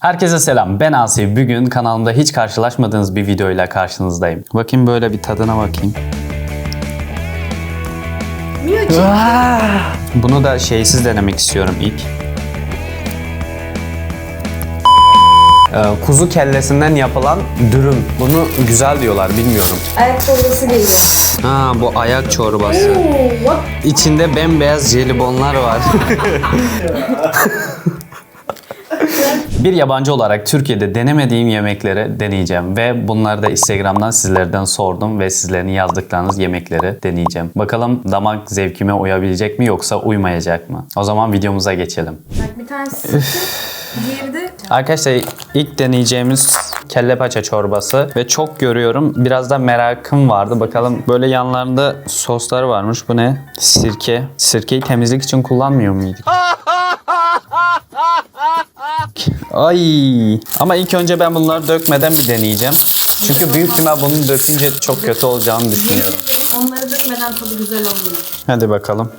Herkese selam. Ben Asi. Bugün kanalımda hiç karşılaşmadığınız bir videoyla karşınızdayım. Bakayım böyle bir tadına bakayım. Bunu da şeysiz denemek istiyorum ilk. Ee, kuzu kellesinden yapılan dürüm. Bunu güzel diyorlar bilmiyorum. Ayak çorbası geliyor. Ha bu ayak çorbası. Oo, what? İçinde bembeyaz jelibonlar var. Bir yabancı olarak Türkiye'de denemediğim yemekleri deneyeceğim ve bunları da Instagram'dan sizlerden sordum ve sizlerin yazdıklarınız yemekleri deneyeceğim. Bakalım damak zevkime uyabilecek mi yoksa uymayacak mı? O zaman videomuza geçelim. Bak bir tanesi diğeri de Arkadaşlar ilk deneyeceğimiz kelle paça çorbası ve çok görüyorum. Biraz da merakım vardı. Bakalım böyle yanlarında sosları varmış. Bu ne? Sirke. Sirkeyi temizlik için kullanmıyor muyduk? Ay. Ama ilk önce ben bunları dökmeden bir deneyeceğim. Çünkü büyük ihtimal bunu dökünce çok kötü olacağını düşünüyorum. onları dökmeden tadı güzel olmuyor. Hadi bakalım.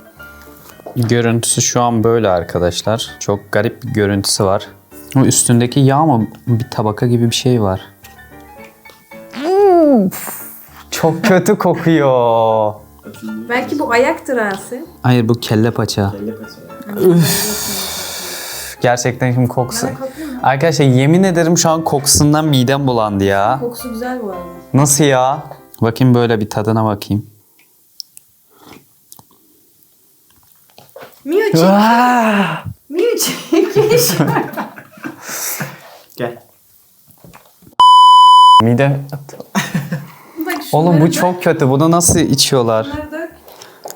Görüntüsü şu an böyle arkadaşlar. Çok garip bir görüntüsü var. O üstündeki yağ mı? Bir tabaka gibi bir şey var. Çok kötü kokuyor. Belki bu ayaktır Asi. Hayır bu kelle paça. Gerçekten şimdi mu? Arkadaşlar yemin ederim şu an kokusundan midem bulandı ya. Kokusu güzel bu arada. Nasıl ya? Bakayım böyle bir tadına bakayım. Miucik. Miucik. Gel. Mide... Bak Oğlum bu çok kötü. Bunu nasıl içiyorlar? Bunları dök.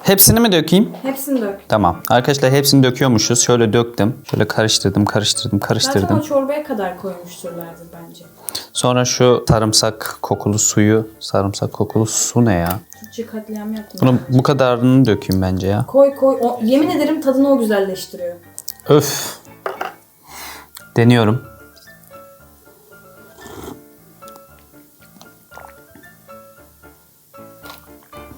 Hepsini mi dökeyim? Hepsini dök. Tamam. Arkadaşlar hepsini döküyormuşuz. Şöyle döktüm. Şöyle karıştırdım, karıştırdım, Zaten karıştırdım. o çorbaya kadar koymuşturlardı bence. Sonra şu sarımsak kokulu suyu, sarımsak kokulu su ne ya? Türkçe katliam yaptım. Bunu bu kadarını dökeyim bence ya. Koy koy. O, yemin ederim tadını o güzelleştiriyor. Öf. Deniyorum.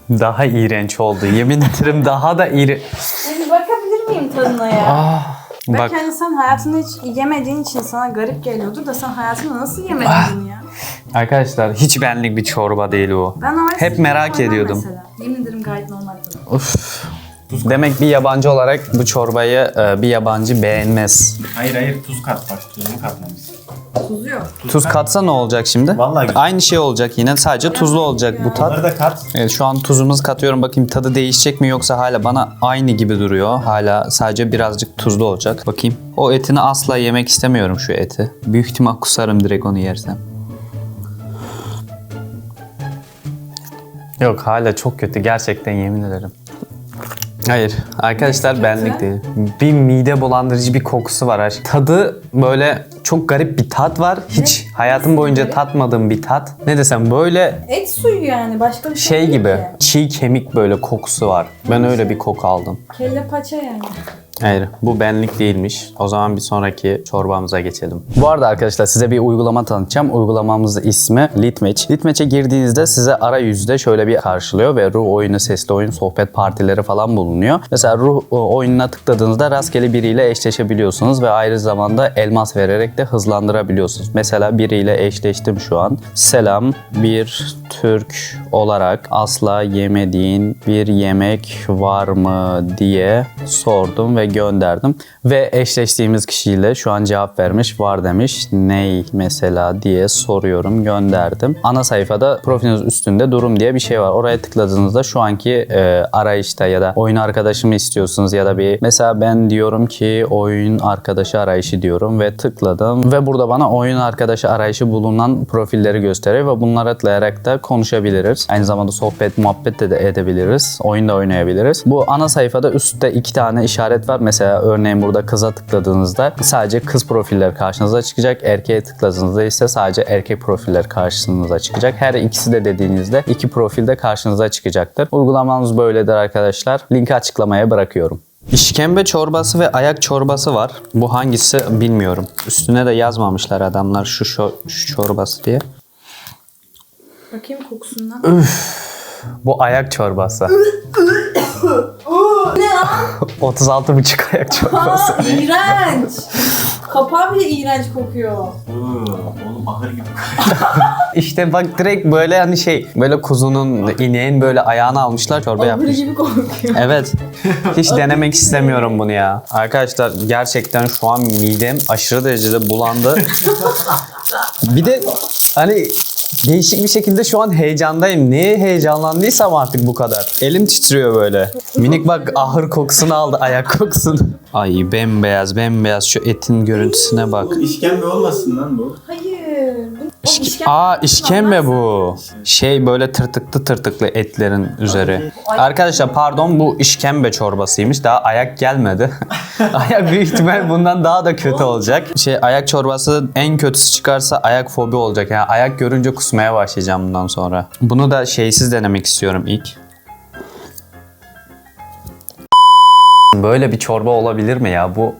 Daha iğrenç oldu. Yemin ederim daha da iğrenç. Yani bakabilir miyim tadına ya? Ah. Belki Bak hani sen hayatında hiç yemediğin için sana garip geliyordur da sen hayatında nasıl yemedin Ah. bunu ya? Arkadaşlar hiç benlik bir çorba değil o. Ben normal Hep merak ediyordum. Mesela. Yemin ederim gayet normal tadı. Demek bir yabancı olarak bu çorbayı e, bir yabancı beğenmez. Hayır hayır tuz kat bak tuzunu katmamışsın. Tuzu yok. Tuz katsa ne olacak şimdi? Vallahi güzel. Aynı şey olacak yine sadece tuzlu olacak bu tat. Bunları da kat. Evet, şu an tuzumuzu katıyorum bakayım tadı değişecek mi yoksa hala bana aynı gibi duruyor. Hala sadece birazcık tuzlu olacak. Bakayım. O etini asla yemek istemiyorum şu eti. Büyük ihtimal kusarım direkt onu yersem. Yok hala çok kötü gerçekten yemin ederim. Hayır arkadaşlar benlik değil. Bir mide bulandırıcı bir kokusu var. Tadı böyle çok garip bir tat var. Hiç hayatım boyunca tatmadığım bir tat. Ne desem böyle Et suyu yani başka bir şey, şey değil gibi ki. çiğ kemik böyle kokusu var. Ben öyle bir koku aldım. Kelle paça yani. Hayır bu benlik değilmiş. O zaman bir sonraki çorbamıza geçelim. Bu arada arkadaşlar size bir uygulama tanıtacağım. Uygulamamızın ismi Litmatch. Litmatch'e girdiğinizde size arayüzde şöyle bir karşılıyor ve ruh oyunu, sesli oyun, sohbet partileri falan bulunuyor. Mesela ruh o, oyununa tıkladığınızda rastgele biriyle eşleşebiliyorsunuz ve ayrı zamanda elmas vererek de hızlandırabiliyorsunuz. Mesela biriyle eşleştim şu an. Selam bir Türk olarak asla yemediğin bir yemek var mı diye sordum ve gönderdim. Ve eşleştiğimiz kişiyle şu an cevap vermiş var demiş. Ney mesela diye soruyorum gönderdim. Ana sayfada profiliniz üstünde durum diye bir şey var. Oraya tıkladığınızda şu anki e, arayışta ya da oyun arkadaşı mı istiyorsunuz ya da bir mesela ben diyorum ki oyun arkadaşı arayışı diyorum ve tıkladım ve burada bana oyun arkadaşı arayışı bulunan profilleri gösteriyor ve bunlara tıklayarak da konuşabiliriz. Aynı zamanda sohbet, muhabbet de, de edebiliriz. Oyun da oynayabiliriz. Bu ana sayfada üstte iki tane işaret var. Mesela örneğin burada kıza tıkladığınızda sadece kız profiller karşınıza çıkacak. Erkeğe tıkladığınızda ise sadece erkek profiller karşınıza çıkacak. Her ikisi de dediğinizde iki profil de karşınıza çıkacaktır. Uygulamanız böyledir arkadaşlar. Linki açıklamaya bırakıyorum. İşkembe çorbası ve ayak çorbası var. Bu hangisi bilmiyorum. Üstüne de yazmamışlar adamlar şu, şu, şu çorbası diye. Bakayım kokusundan. Bu ayak çorbası. ne lan? 36,5 ayak çorbası. Aa iğrenç. Kapağı bile iğrenç kokuyor. Oğlum ahır gibi. İşte bak direkt böyle hani şey böyle kuzunun ineğin böyle ayağını almışlar çorba Ahır yapmış. gibi kokuyor. Evet. Hiç denemek istemiyorum bunu ya. Arkadaşlar gerçekten şu an midem aşırı derecede bulandı. bir de hani değişik bir şekilde şu an heyecandayım. Niye heyecanlandıysam artık bu kadar. Elim titriyor böyle. Minik bak ahır kokusunu aldı, ayak kokusunu. Ay bembeyaz bembeyaz şu etin görüntüsüne bak. Bu işkembe olmasın lan bu. Hayır. İşke- işkembe- Aa işkembe bu. Şey böyle tırtıklı tırtıklı etlerin üzeri. Arkadaşlar pardon bu işkembe çorbasıymış. Daha ayak gelmedi. ayak büyük ihtimal bundan daha da kötü olacak. Şey ayak çorbası en kötüsü çıkarsa ayak fobi olacak. Yani ayak görünce kusmaya başlayacağım bundan sonra. Bunu da şeysiz denemek istiyorum ilk. Böyle bir çorba olabilir mi ya? Bu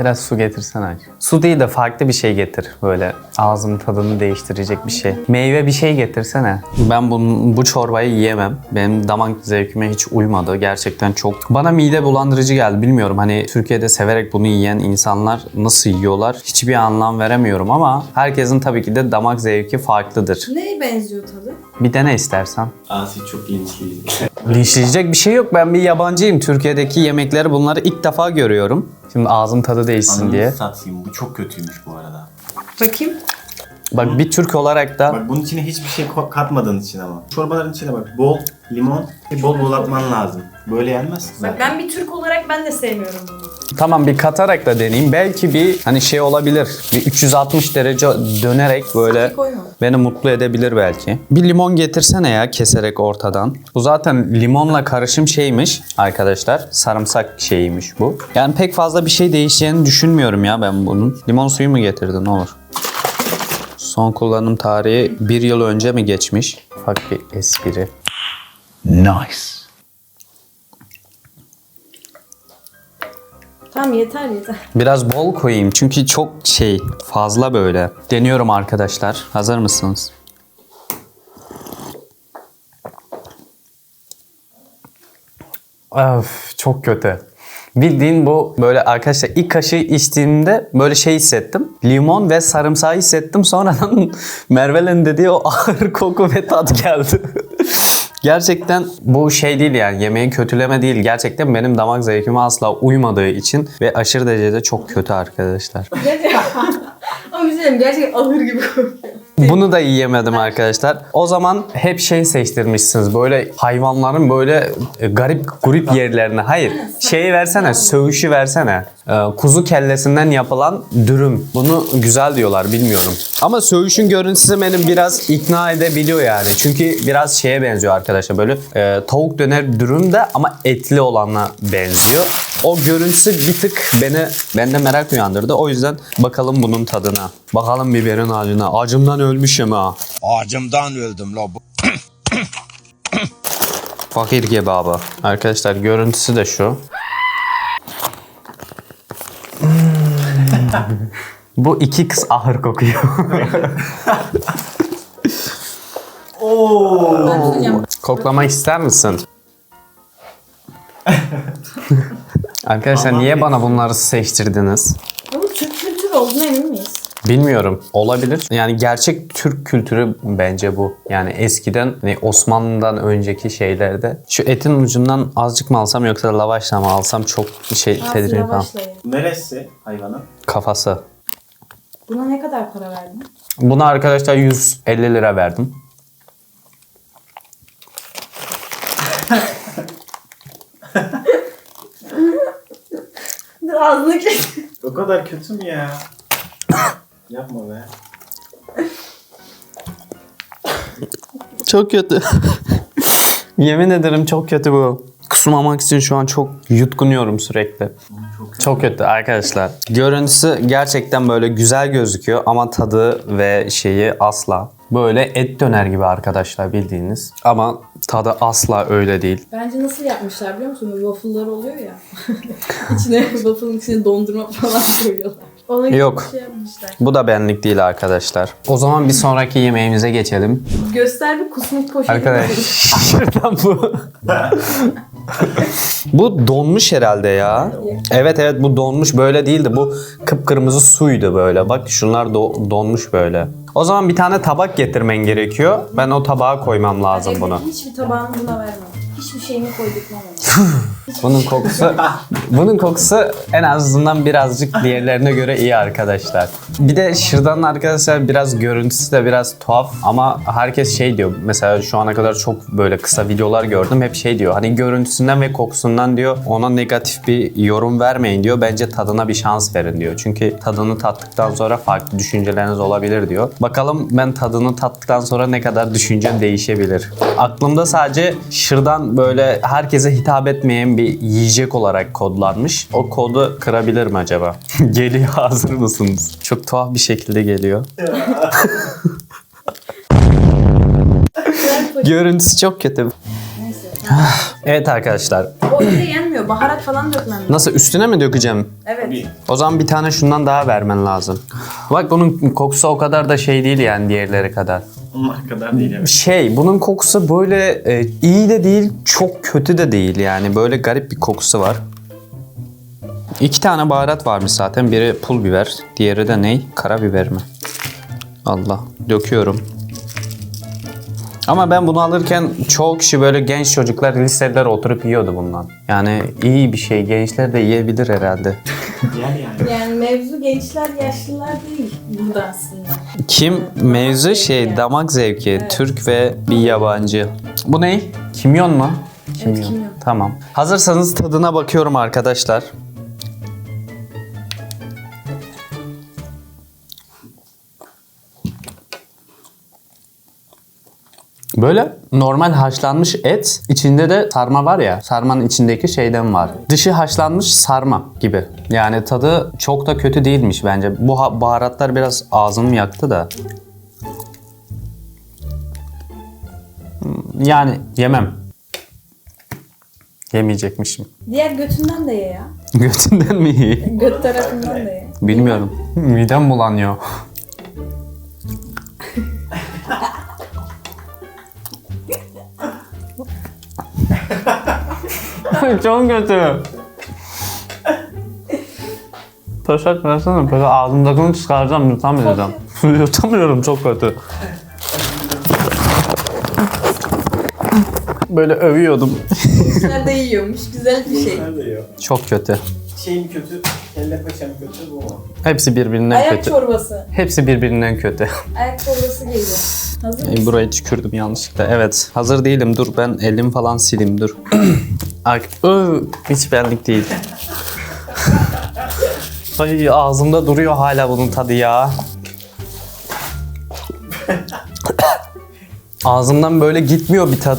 Biraz su getirsene. Su değil de farklı bir şey getir. Böyle ağzımın tadını değiştirecek bir şey. Meyve bir şey getirsene. Ben bunun, bu çorbayı yiyemem. Benim damak zevkime hiç uymadı. Gerçekten çok. Bana mide bulandırıcı geldi. Bilmiyorum hani Türkiye'de severek bunu yiyen insanlar nasıl yiyorlar? Hiçbir anlam veremiyorum ama herkesin tabii ki de damak zevki farklıdır. Neye benziyor tadı? Bir dene istersen. Asi çok linçliydi. Linçleyecek bir şey yok. Ben bir yabancıyım. Türkiye'deki yemekleri bunları ilk defa görüyorum. Şimdi ağzım tadı değişsin diye. Ananı satayım bu çok kötüymüş bu arada. Bakayım. Bak bir Türk olarak da Bak bunun içine hiçbir şey katmadığın için ama. Çorbaların içine bak bol limon, bol bol atman lazım. Böyle yenmez ki Bak zaten. ben bir Türk olarak ben de sevmiyorum bunu. tamam bir katarak da deneyeyim. Belki bir hani şey olabilir. Bir 360 derece dönerek böyle beni mutlu edebilir belki. Bir limon getirsene ya keserek ortadan. Bu zaten limonla karışım şeymiş arkadaşlar. Sarımsak şeyiymiş bu. Yani pek fazla bir şey değişeceğini düşünmüyorum ya ben bunun. Limon suyu mu getirdin ne olur? Son kullanım tarihi bir yıl önce mi geçmiş? Ufak bir espri. Nice. Tamam yeter yeter. Biraz bol koyayım çünkü çok şey fazla böyle. Deniyorum arkadaşlar. Hazır mısınız? Öf çok kötü. Bildiğin bu böyle arkadaşlar ilk kaşığı içtiğimde böyle şey hissettim. Limon ve sarımsağı hissettim. Sonradan Merve'nin dediği o ağır koku ve tat geldi. Gerçekten bu şey değil yani yemeği kötüleme değil. Gerçekten benim damak zevkime asla uymadığı için ve aşırı derecede çok kötü arkadaşlar. Ama bir şey diyeyim, gerçekten ahır gibi kokuyor. Bunu da yiyemedim arkadaşlar. O zaman hep şey seçtirmişsiniz. Böyle hayvanların böyle e, garip grup yerlerine. Hayır. Şeyi versene. Söğüşü versene. Ee, kuzu kellesinden yapılan dürüm. Bunu güzel diyorlar bilmiyorum. Ama söğüşün görüntüsü benim biraz ikna edebiliyor yani. Çünkü biraz şeye benziyor arkadaşlar. Böyle e, tavuk döner dürüm de ama etli olanla benziyor. O görüntüsü bir tık beni bende merak uyandırdı. O yüzden bakalım bunun tadına. Bakalım biberin acına. Acımdan ölmüşüm ha. Acımdan öldüm la bu. Fakir kebabı. Arkadaşlar görüntüsü de şu. Bu iki kız ahır kokuyor. Oo. Koklamak ister misin? Arkadaşlar niye bana bunları seçtirdiniz? Ama Türk kültürü olduğuna emin? Bilmiyorum. Olabilir. Yani gerçek Türk kültürü bence bu. Yani eskiden hani Osmanlı'dan önceki şeylerde. Şu etin ucundan azıcık mı alsam yoksa lavaşla mı alsam çok şey Ağzına tedirgin falan. başlayın. Neresi hayvanın? Kafası. Buna ne kadar para verdin? Buna arkadaşlar 150 lira verdim. Dur ağzını kes. O kadar kötü mü ya? Yapma be. Çok kötü. Yemin ederim çok kötü bu. Kusmamak için şu an çok yutkunuyorum sürekli. Çok kötü arkadaşlar. Görüntüsü gerçekten böyle güzel gözüküyor ama tadı ve şeyi asla. Böyle et döner gibi arkadaşlar bildiğiniz. Ama tadı asla öyle değil. Bence nasıl yapmışlar biliyor musun? Waffle'lar oluyor ya. içine waffle'ın içine dondurma falan koyuyorlar. Ona gibi Yok. bir şey yapmışlar. Bu da benlik değil arkadaşlar. O zaman bir sonraki yemeğimize geçelim. Göster bir kusmuk poşeti. Arkadaş şuradan bu. bu donmuş herhalde ya. Evet evet bu donmuş böyle değildi. Bu kıpkırmızı suydu böyle. Bak şunlar do- donmuş böyle. O zaman bir tane tabak getirmen gerekiyor. Ben o tabağa koymam lazım bunu. Hiçbir tabağını buna vermem. Hiçbir şeyini koyduk. Bunun kokusu bunun kokusu en azından birazcık diğerlerine göre iyi arkadaşlar. Bir de şırdanın arkadaşlar biraz görüntüsü de biraz tuhaf ama herkes şey diyor. Mesela şu ana kadar çok böyle kısa videolar gördüm. Hep şey diyor. Hani görüntüsünden ve kokusundan diyor ona negatif bir yorum vermeyin diyor. Bence tadına bir şans verin diyor. Çünkü tadını tattıktan sonra farklı düşünceleriniz olabilir diyor. Bakalım ben tadını tattıktan sonra ne kadar düşüncem değişebilir. Aklımda sadece şırdan böyle herkese hitap etmeyen bir yiyecek olarak kodlanmış. O kodu kırabilir mi acaba? geliyor hazır mısınız? Çok tuhaf bir şekilde geliyor. Görüntüsü çok kötü. Neyse. Evet arkadaşlar. O öyle yenmiyor. Baharat falan dökmem lazım. Nasıl üstüne mi dökeceğim? Evet. O zaman bir tane şundan daha vermen lazım. Bak bunun kokusu o kadar da şey değil yani diğerleri kadar. Onlar kadar değil evet. Şey bunun kokusu böyle e, iyi de değil çok kötü de değil yani böyle garip bir kokusu var. İki tane baharat varmış zaten. Biri pul biber, diğeri de ney? Karabiber mi? Allah. Döküyorum. Ama ben bunu alırken çoğu kişi böyle genç çocuklar, liseliler oturup yiyordu bundan. Yani iyi bir şey. Gençler de yiyebilir herhalde. Yer yani. Yani mevzu gençler yaşlılar değil burada aslında. Kim? Mevzu şey damak zevki. Türk ve bir yabancı. Bu ne? Kimyon mu? kimyon. Tamam. Hazırsanız tadına bakıyorum arkadaşlar. Böyle normal haşlanmış et, içinde de sarma var ya, sarmanın içindeki şeyden var. Dışı haşlanmış sarma gibi. Yani tadı çok da kötü değilmiş bence. Bu ha- baharatlar biraz ağzımı yaktı da. Hmm, Yani yemem. Yemeyecekmişim. Diğer götünden de ye ya. Götünden mi iyi? Göt tarafından da ye. Bilmiyorum. Midem bulanıyor. Çok kötü. Taşak versene. Böyle ağzımdakini çıkaracağım. Yutamayacağım. Yutamıyorum çok kötü. Böyle övüyordum. Gençler de yiyormuş. Güzel bir şey. Nerede ya? Çok kötü. Şey mi kötü? Kelle paça mı kötü bu mu? Hepsi birbirinden Ayak kötü. çorbası. Hepsi birbirinden kötü. Ayak çorbası geliyor. Hazır mısın? burayı tükürdüm yanlışlıkla. Evet. Hazır değilim. Dur ben elim falan sileyim. Dur. Ay, ıı, hiç benlik değil. Ay ağzımda duruyor hala bunun tadı ya. Ağzımdan böyle gitmiyor bir tat.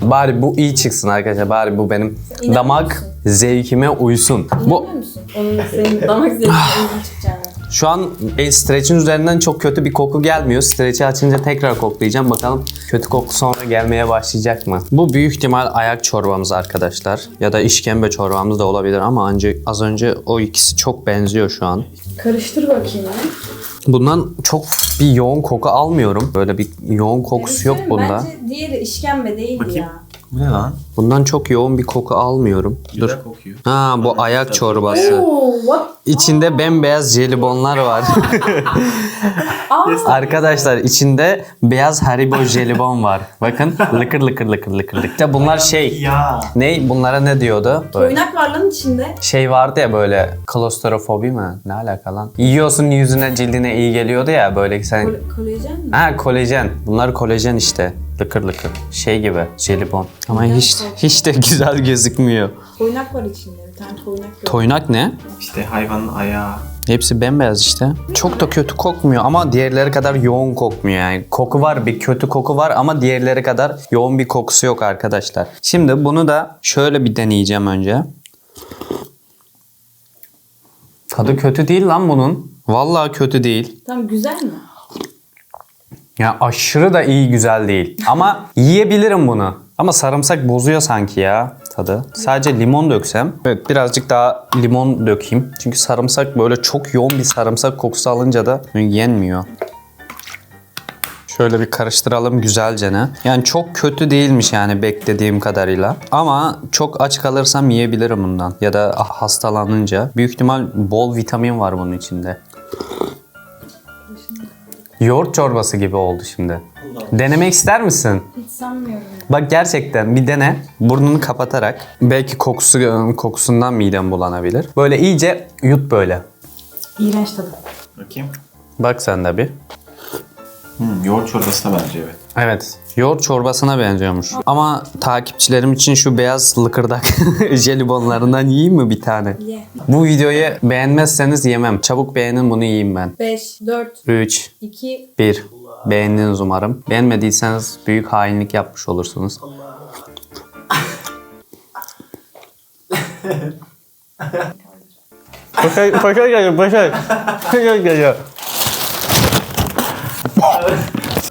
Bari bu iyi çıksın arkadaşlar. Bari bu benim İnanmıyor damak musun? zevkime uysun. Bu İnanmıyor musun? Onun senin damak zevkine çıkacağını. Şu an e, streçin üzerinden çok kötü bir koku gelmiyor. Streçi açınca tekrar koklayacağım. Bakalım kötü koku sonra gelmeye başlayacak mı? Bu büyük ihtimal ayak çorbamız arkadaşlar. Ya da işkembe çorbamız da olabilir ama ancak az önce o ikisi çok benziyor şu an. Karıştır bakayım. Bundan çok bir yoğun koku almıyorum. Böyle bir yoğun kokusu yok bunda. Bence diğeri işkembe değil Bakayım. ya. Bu ne lan? Bundan çok yoğun bir koku almıyorum. Dur. Güzel kokuyor. Ha bu ayak çorbası. Oo, what? İçinde bembeyaz jelibonlar var. Aa, Arkadaşlar içinde beyaz Haribo jelibon var. Bakın lıkır lıkır lıkır lıkır lıkır. İşte bunlar şey. Ya. Ne bunlara ne diyordu? Böyle oynak var lan içinde. şey vardı ya böyle klostrofobi mi? Ne alaka lan? Yiyorsun yüzüne cildine iyi geliyordu ya böyle sen. Kol- kolajen mi? Ha kolajen. Bunlar kolajen işte. Lıkır lıkır. Şey gibi jelibon. Ama hiç hiç de güzel gözükmüyor. Toynak var içinde. Bir tane toynak yok. Toynak ne? İşte hayvanın ayağı. Hepsi bembeyaz işte. Çok da kötü kokmuyor ama diğerleri kadar yoğun kokmuyor yani. Koku var bir kötü koku var ama diğerleri kadar yoğun bir kokusu yok arkadaşlar. Şimdi bunu da şöyle bir deneyeceğim önce. Tadı kötü değil lan bunun. Vallahi kötü değil. Tamam güzel mi? Ya aşırı da iyi güzel değil. Ama yiyebilirim bunu. Ama sarımsak bozuyor sanki ya. tadı. Sadece limon döksem. Evet birazcık daha limon dökeyim. Çünkü sarımsak böyle çok yoğun bir sarımsak kokusu alınca da yenmiyor. Şöyle bir karıştıralım güzelce ne. Yani çok kötü değilmiş yani beklediğim kadarıyla. Ama çok aç kalırsam yiyebilirim bundan. Ya da hastalanınca. Büyük ihtimal bol vitamin var bunun içinde. Yoğurt çorbası gibi oldu şimdi. Denemek ister misin? Hiç sanmıyorum. Bak gerçekten bir dene. Burnunu kapatarak. Belki kokusu kokusundan midem bulanabilir. Böyle iyice yut böyle. İğrenç tadı. Bakayım. Bak sen de bir. Hmm, yoğurt çorbası da bence evet. Evet. Yoğurt çorbasına benziyormuş. Ama takipçilerim için şu beyaz lıkırdak jelibonlarından yiyeyim mi bir tane? Ye. Bu videoyu beğenmezseniz yemem. Çabuk beğenin bunu yiyeyim ben. 5, 4, 3, 2, 1. Beğendiniz umarım. Beğenmediyseniz büyük hainlik yapmış olursunuz. Paşa, paşa geliyor, paşa. Paşa geliyor.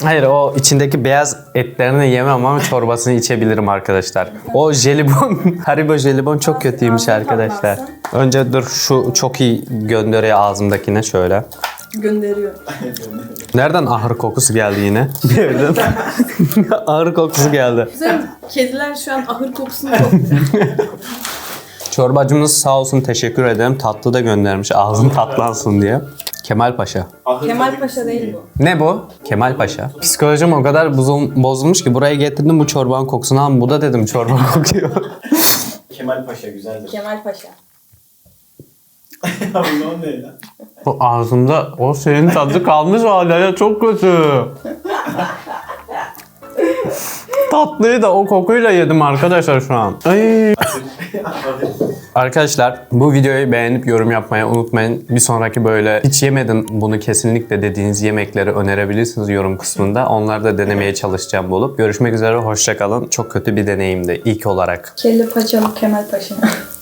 Hayır o içindeki beyaz etlerini yemem ama çorbasını içebilirim arkadaşlar. O jelibon, Haribo jelibon çok kötüymüş arkadaşlar. Önce dur şu çok iyi gönderiyor ağzımdakine şöyle. gönderiyor. Nereden ahır kokusu geldi yine? Bir yerden. ahır kokusu geldi. Güzel. Kediler şu an ahır kokusunu çok Çorbacımız sağ olsun teşekkür ederim. Tatlı da göndermiş ağzın tatlansın diye. Kemal Paşa. Kemal Paşa değil bu. Ne bu? Kemal Paşa. Psikolojim o kadar bozul- bozulmuş ki buraya getirdim bu çorbanın kokusunu. Ama bu da dedim çorba kokuyor. Kemal Paşa güzeldir. Kemal Paşa. Ne ne lan? o ağzımda o senin tadı kalmış hala ya çok kötü. Tatlıyı da o kokuyla yedim arkadaşlar şu an. Ay. Arkadaşlar bu videoyu beğenip yorum yapmayı unutmayın. Bir sonraki böyle hiç yemedin bunu kesinlikle dediğiniz yemekleri önerebilirsiniz yorum kısmında. Onları da denemeye çalışacağım bulup. Görüşmek üzere hoşçakalın. Çok kötü bir deneyimdi ilk olarak. Kelle paçalı Kemal Paşa.